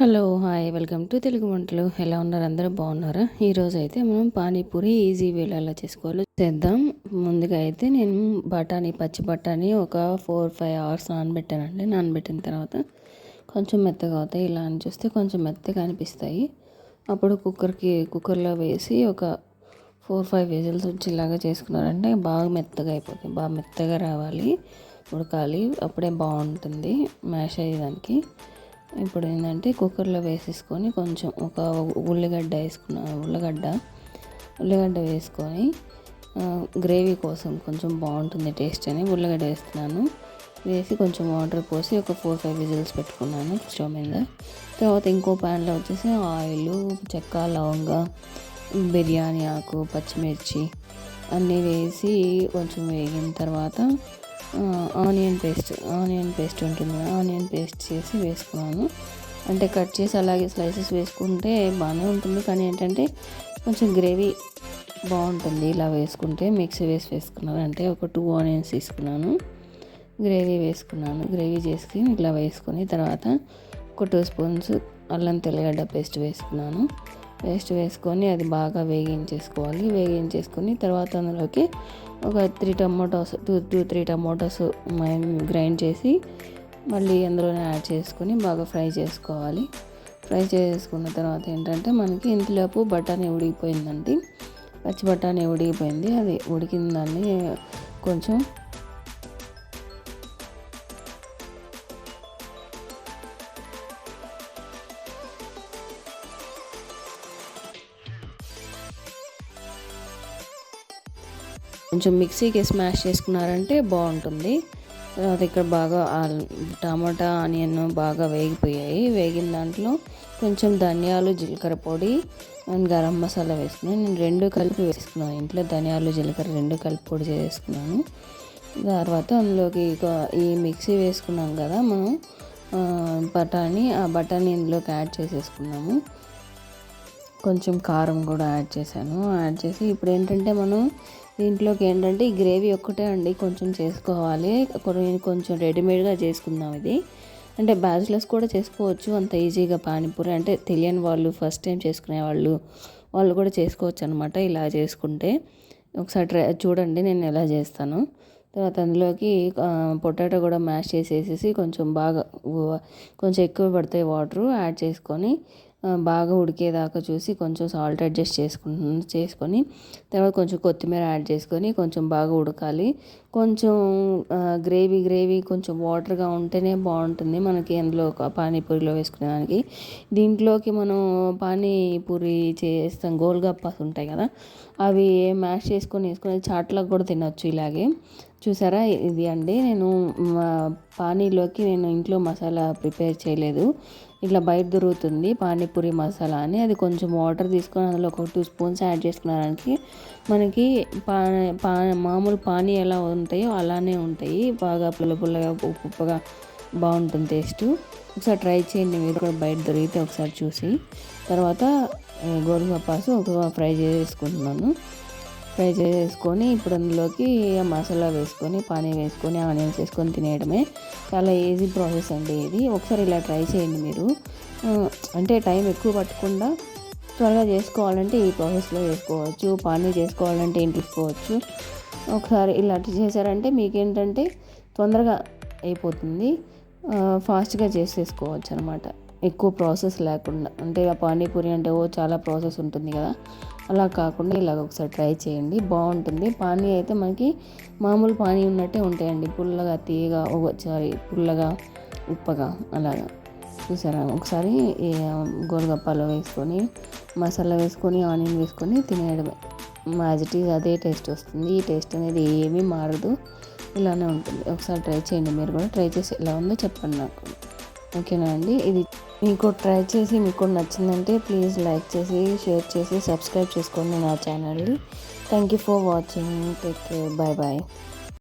Hello hi welcome to Telugu వంటలు. ఎలా ఉన్నారు? అందరూ బాగున్నారా? ఈరోజు అయితే మనం పానీపూరి ఈజీ వేలో ఎలా చేసుకోవాలో. చేద్దాం. ముందుగా అయితే నేను బఠానీ పచ్చి బఠానీ ఒక ఫోర్ ఫైవ్ అవర్స్ నానబెట్టానండి. నానబెట్టిన తర్వాత కొంచెం మెత్తగా అవుతాయి. ఇలా అని చూస్తే కొంచెం మెత్తగా అనిపిస్తాయి. అప్పుడు కుక్కర్కి కుక్కర్లో వేసి ఒక ఫోర్ ఫైవ్ విజిల్స్ వచ్చేలాగా చేసుకున్నారంటే బాగా మెత్తగా అయిపోతాయి. బాగా మెత్తగా రావాలి. ఉడకాలి. అప్పుడే బాగుంటుంది. మ్యాష్ అయ్యేదానికి. ఇప్పుడు ఏంటంటే కుక్కర్లో వేసేసుకొని కొంచెం ఒక ఉల్లిగడ్డ వేసుకున్న ఉల్లిగడ్డ ఉల్లిగడ్డ వేసుకొని గ్రేవీ కోసం కొంచెం బాగుంటుంది టేస్ట్ అని ఉల్లిగడ్డ వేస్తున్నాను. వేసి కొంచెం వాటర్ పోసి ఒక ఫోర్ ఫైవ్ విజిల్స్ పెట్టుకున్నాను స్టవ్ మీద. తర్వాత ఇంకో ప్యాన్లో వచ్చేసి ఆయిల్ చెక్క లవంగ బిర్యానీ ఆకు పచ్చిమిర్చి అన్నీ వేసి కొంచెం వేగిన తర్వాత ఆనియన్ పేస్ట్ ఆనియన్ పేస్ట్ ఉంటుంది ఆనియన్ పేస్ట్ చేసి వేసుకున్నాను. అంటే కట్ చేసి అలాగే స్లైసెస్ వేసుకుంటే బాగానే ఉంటుంది. కానీ ఏంటంటే కొంచెం గ్రేవీ బాగుంటుంది ఇలా వేసుకుంటే. మిక్సీ వేసి వేసుకున్నాను. అంటే ఒక టూ ఆనియన్స్ తీసుకున్నాను. గ్రేవీ వేసుకున్నాను. గ్రేవీ చేసుకుని ఇలా వేసుకుని తర్వాత ఒక టూ స్పూన్స్ అల్లం తెల్లగడ్డ పేస్ట్ వేసుకున్నాను. పేస్ట్ వేసుకొని అది బాగా వేగించేసుకోవాలి. వేగించేసుకొని తర్వాత అందులోకి ఒక three tomatoes two two three tomatoes grind చేసి మళ్ళీ అందులోనే యాడ్ చేసుకొని బాగా ఫ్రై చేసుకోవాలి. ఫ్రై చేసుకున్న తర్వాత ఏంటంటే మనకి ఇంతలోపు బఠానీ ఉడికిపోయిందండి. పచ్చి బఠానీ ఉడికిపోయింది. అది ఉడికిన దాన్ని కొంచెం కొంచెం మిక్సీకి స్మాష్ చేసుకున్నారంటే బాగుంటుంది. తర్వాత ఇక్కడ బాగా టమాటా ఆనియన్ బాగా వేగిపోయాయి. వేగిన దాంట్లో కొంచెం ధనియాలు జీలకర్ర పొడి అండ్ గరం మసాలా వేసుకున్నాను. నేను రెండు కలిపి వేసుకున్నాను. ఇంట్లో ధనియాలు జీలకర్ర రెండు కలిపి పొడి చేసుకున్నాను. తర్వాత అందులోకి ఈ మిక్సీ వేసుకున్నాం కదా మనం. బఠానీ ఆ బఠానీ ఇందులోకి యాడ్ చేసేసుకున్నాము. కొంచెం కారం కూడా యాడ్ చేశాను. యాడ్ చేసి ఇప్పుడు ఏంటంటే మనం దీంట్లోకి ఏంటంటే ఈ గ్రేవీ ఒక్కటే అండి కొంచెం చేసుకోవాలి. కొంచెం రెడీమేడ్గా చేసుకుందాం ఇది. అంటే బ్యాచిలర్స్ కూడా చేసుకోవచ్చు అంత ఈజీగా పానీపూరి. అంటే తెలియని వాళ్ళు ఫస్ట్ టైం చేసుకునే వాళ్ళు వాళ్ళు కూడా చేసుకోవచ్చు అనమాట ఇలా చేసుకుంటే. ఒకసారి ట్రై చూడండి నేను ఎలా చేస్తాను. తర్వాత అందులోకి పొటాటో కూడా మ్యాష్ చేసేసేసి కొంచెం బాగా కొంచెం ఎక్కువ పడతాయి వాటరు యాడ్ చేసుకొని బాగా ఉడికేదాకా చూసి కొంచెం సాల్ట్ అడ్జస్ట్ చేసుకుంటు చేసుకొని తర్వాత కొంచెం కొత్తిమీర యాడ్ చేసుకొని కొంచెం బాగా ఉడకాలి. కొంచెం గ్రేవీ గ్రేవీ కొంచెం వాటర్గా ఉంటేనే బాగుంటుంది మనకి అందులో పానీపూరిలో వేసుకునేదానికి దీంట్లోకి మనం పానీపూరి చేస్తాం గోల్గప్పాస్ ఉంటాయి కదా అవి మ్యాష్ చేసుకొని వేసుకొని చాట్లకు కూడా తినొచ్చు ఇలాగే. చూసారా? ఇది అండి నేను పానీలోకి నేను ఇంట్లో మసాలా ప్రిపేర్ చేయలేదు. ఇట్లా బయట దొరుకుతుంది పానీపూరి మసాలా అని. అది కొంచెం వాటర్ తీసుకొని అందులో ఒక టూ స్పూన్స్ యాడ్ చేసుకున్నానికి మనకి పా పా మామూలు పానీ ఎలా ఉంటాయో అలానే ఉంటాయి. బాగా పుల్ల పుల్లగా ఉప్పుగా బాగుంటుంది టేస్ట్. ఒకసారి ట్రై చేయండి మీరు కూడా బయట దొరికితే ఒకసారి చూసి. తర్వాత గోధుమ పాసు ఒక ఫ్రై చేసుకుంటున్నాను. ఫ్రై చేసుకొని ఇప్పుడు అందులోకి మసాలా వేసుకొని పానీ వేసుకొని ఆనియన్స్ వేసుకొని తినేయడమే చాలా ఈజీ ప్రాసెస్ అండి ఇది. ఒకసారి ఇలా ట్రై చేయండి మీరు. అంటే టైం ఎక్కువ పట్టకుండా త్వరగా చేసుకోవాలంటే ఈ ప్రాసెస్లో చేసుకోవచ్చు పానీ చేసుకోవాలంటే ఇంటి ఒకసారి ఇలా చేశారంటే మీకేంటంటే తొందరగా అయిపోతుంది. ఫాస్ట్గా చేసేసుకోవచ్చు అనమాట ఎక్కువ ప్రాసెస్ లేకుండా అంటే ఆ పానీపూరి అంటే ఓ చాలా ప్రాసెస్ ఉంటుంది కదా. అలా కాకుండా ఇలాగ ఒకసారి ట్రై చేయండి. బాగుంటుంది. పానీ అయితే మనకి మామూలు పానీ ఉన్నట్టే ఉంటాయండి. పుల్లగా తీయగా సారీ పుల్లగా ఉప్పగా అలాగా. చూసారా? ఒకసారి గోల్గప్పాలో వేసుకొని మసాలా వేసుకొని ఆనియన్ వేసుకొని తినేయడమే. మ్యాజిటీస్ అదే టేస్ట్ వస్తుంది. ఈ టేస్ట్ అనేది ఏమీ మారదు. ఇలానే ఉంటుంది. ఒకసారి ట్రై చేయండి. మీరు కూడా ట్రై చేసి ఎలా ఉందో చెప్పండి నాకు. ఓకేనా అండి? ఇది మీకు ట్రై చేసి మీకు నచ్చిందంటే ప్లీజ్ లైక్ చేసి షేర్ చేసి సబ్స్క్రైబ్ చేసుకోండి నా ఛానల్ని. Thank you for watching. Take care. Bye bye